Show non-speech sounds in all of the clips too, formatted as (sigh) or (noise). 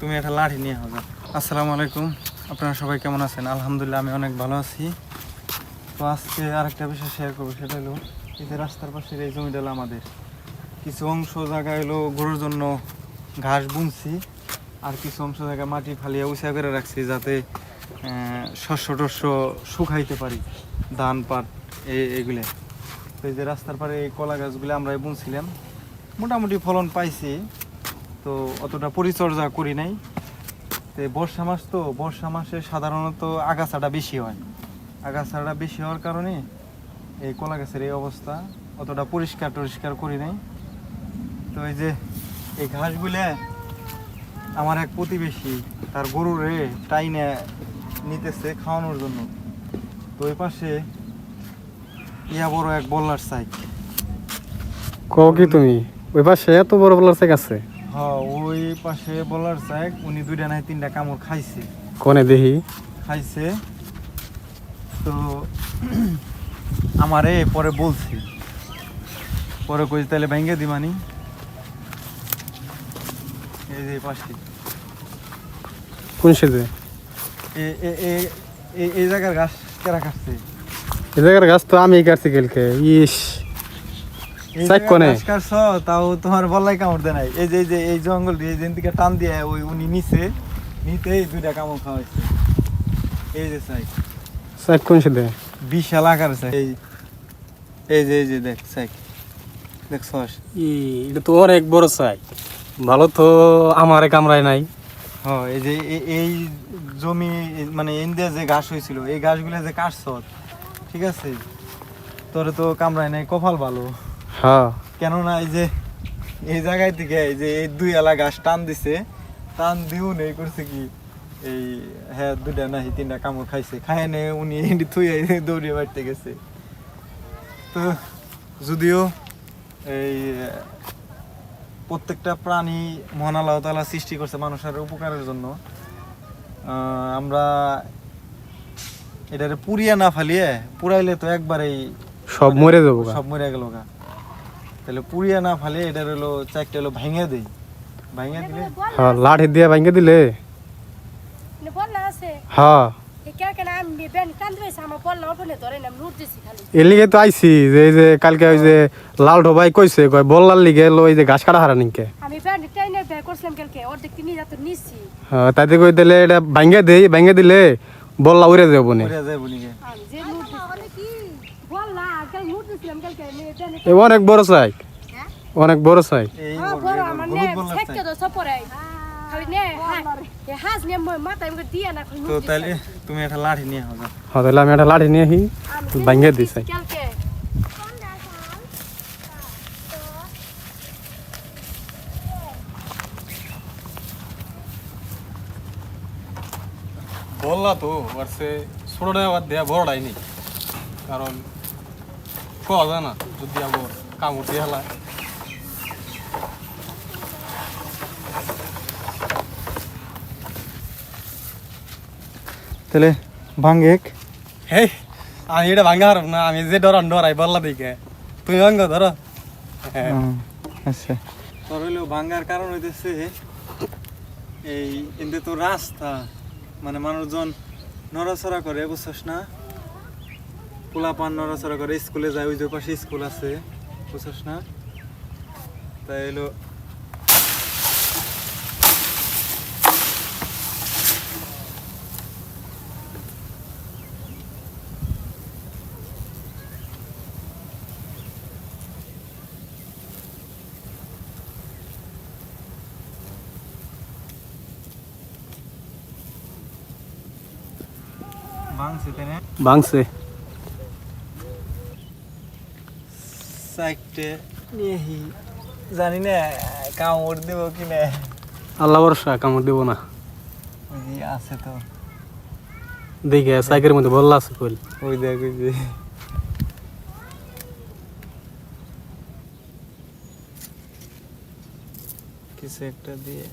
তুমি একটা লাঠি নিয়ে হবে। আসসালামু আলাইকুম। আপনারা সবাই কেমন আছেন? আলহামদুলিল্লাহ, আমি অনেক ভালো আছি। তো আজকে আরেকটা বিষয় শেয়ার করব, সেটা হলো এই যে রাস্তার পাশের এই জমিটা আমাদের। কিছু অংশ জায়গা হলো গরুর জন্য ঘাস বুনছি, আর কিছু অংশ জায়গা মাটি ফালিয়ে উঁচা করে রাখছি যাতে শস্য টস্য শুকাইতে পারি, ধান, পাট এগুলো। তো এই যে রাস্তার পারে এই কলা গাছগুলো আমরা বুনছিলাম। মোটামুটি ফলন পাইছি। তো অতটা পরিচর্যা করি নাই। তো বর্ষা মাস তো, বর্ষা মাসে সাধারণত আগাছাটা বেশি হয়। আগাছাটা বেশি হওয়ার কারণে এই কলা গাছের এই অবস্থা অতটা পরিষ্কার টরিষ্কার করি নাই। তো এই যে এই ঘাসগুলো আমার এক প্রতিবেশী তার গরুরে টাইনে নিতেছে খাওয়ানোর জন্য। তো ওই পাশে ইয়া বড় এক বল্লার সাইক। কও কি তুমি? ওই পাশে এত বড় বলার চেক আছে। হ্যাঁ ওই পাশে বলার সাইক উনি দুইটা নাই তিনটা কামড় খাইছে। কোনে দেখি খাইছে। তো (clears throat) আমারে পরে বলছি। পরে কই তাহলে ভেঙে দিমানি এই যে পাশে কোন সেজে এই জায়গার ঘাস কেরা কাটছে? এই জায়গার গাছ তো আমি কাটছি কালকে। ইস। কাটছ তাও তোমার বলাই কামড় দেয় নাই। এই যে এই যে এই জঙ্গল এই যেন থেকে টান দিয়ে ওই উনি নিচে নিতেই দুইটা কামড় খাওয়াইছে। এই যে সাইক। সাইক কোন সেজে বিশাল আকার সাইক। এই এই যে এই যে দেখ সাইক। দেখছস ই এটা তো অনেক বড় ভালো তো আমারে কামড়ায় নাই। হ্যাঁ এই যে এই জমি মানে ইন্ডিয়া যে ঘাস হয়েছিল এই ঘাসগুলো যে কাটছ ঠিক আছে? তোরে তো কামড়ায় নাই কপাল ভালো। হ্যাঁ। কেননা এই যে এই জায়গায় থেকে এই যে এই দুই এলা গাছ টান দিছে টান দিও নেই করছে কি? এই হ্যাঁ দুটা না তিনটা কামড় খাইছে। খায় নে উনি এটি থুই দৌড়িয়ে বাড়তে গেছে। তো যদিও এই প্রত্যেকটা প্রাণী মহান আল্লাহ সৃষ্টি করছে মানুষের উপকারের জন্য আহ, আমরা এটারে পুড়িয়ে না ফালিয়ে পুরাইলে তো একবারেই সব মরে যাব সব মরে গেল গা। তাহলে পুড়িয়ে না ফালে এটা হলো চারটে হলো ভেঙে দেই। ভেঙে দিলে হ্যাঁ লাঠি দিয়ে ভাঙে দিলে। হ্যাঁ। এর লিগে তো আইছি যে এই যে কালকে ওই যে লাল ঢোবাই কইছে কয় বললার লিগে লো এই যে ঘাস কাটা হারা নিকে আমি বে করছিলাম কালকে তিনি যাতে নিছি। হ্যাঁ তাতে কই দিলে এটা ভাঙে দেই ভাঙে দিলে বললা উড়ে যাব নে বলি আমি যে লুট দিছি বললা কাল লুট দিছিলাম কালকে আমি বেন এ অনেক বড় সাই অনেক বড় সাই হ্যাঁ। তো তাহলে তুমি একটা লাঠি নিয়ে হবে হ্যাঁ তাহলে আমি একটা লাঠি নিয়ে আসি ভাঙে দিই সাই বললা তো বর্ষে ছোটটা বাদ দেয়া বড়টাই নেই কারণ পাওয়া যায় না। যদি আবার কামড় দিয়ে হেলা। তাহলে ভাঙ্গেক হে আমি এটা ভাঙা হারব না আমি যে ডরান ডরাই বললা দিকে তুমি ভাঙ্গ ধরো। আচ্ছা। তোর হইল ভাঙ্গার কারণ হইতেছে এই এতে তো রাস্তা মানে মানুষজন নড়াচড়া করে বুঝছস না? পোলাপান নড়াচড়া করে, স্কুলে যায়, ওই যে পাশে স্কুল আছে, বুঝছস না? তাই হলো ভাঙছে না নিয়েহি জানি না কামড় দেবো কি না। আল্লাহ ভরসা কামড় দিব না। ওই আছে তো। দেখে সাইকের মধ্যে বললা আছে কইল ওই দেখ ওই যে। কিছু একটা দিয়ে।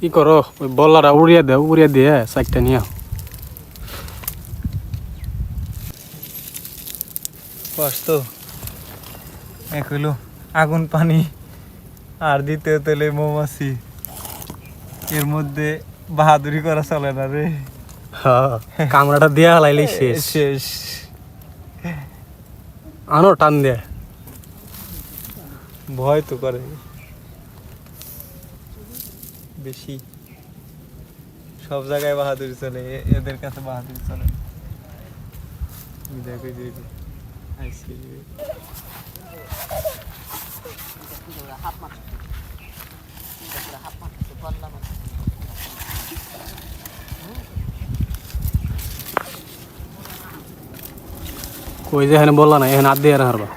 কি করো? ওই বললাটা উড়িয়ে দেও উড়িয়ে দিয়ে সাইকটা নিয়ে তো এক হইল আগুন পানি আর দ্বিতীয় তেলে মৌমাছি। এর মধ্যে বাহাদুরি করা চলে না রে। কামড়াটা দিয়া হালাইলেই শেষ। শেষ। আনো টান দেয়া ভয় তো করে। বেশি। সব জায়গায় বাহাদুরি চলে এদের কাছে বাহাদুরি চলে দেখো কই যে এখানে বললা না এখানে হাত দিয়ে হারবা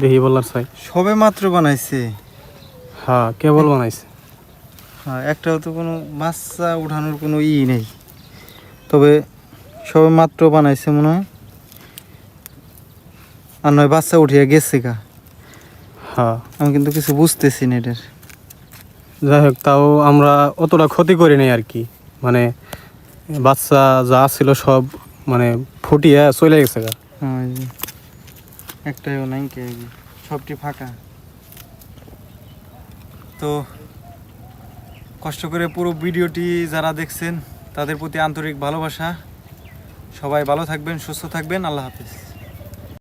দেখি বললার চাই। সবে মাত্র বানাইছে। হ্যাঁ কেবল বানাইছে। হ্যাঁ একটাও তো কোনো বাচ্চা উঠানোর কোনো ই নেই। তবে সবে মাত্র বানাইছে মনে হয়। আর নয় বাচ্চা উঠিয়া গেছে গা। হ্যাঁ। আমি কিন্তু কিছু বুঝতেছি না এটার। যাই হোক তাও আমরা অতটা ক্ষতি করি নাই আর কি। মানে বাচ্চা যা ছিল সব মানে ফুটিয়ে চলে গেছে গা। হ্যাঁ নাই কে সবটি ফাঁকা। তো কষ্ট করে পুরো ভিডিওটি যারা দেখছেন, তাদের প্রতি আন্তরিক ভালোবাসা। সবাই ভালো থাকবেন, সুস্থ থাকবেন। আল্লাহ হাফিজ।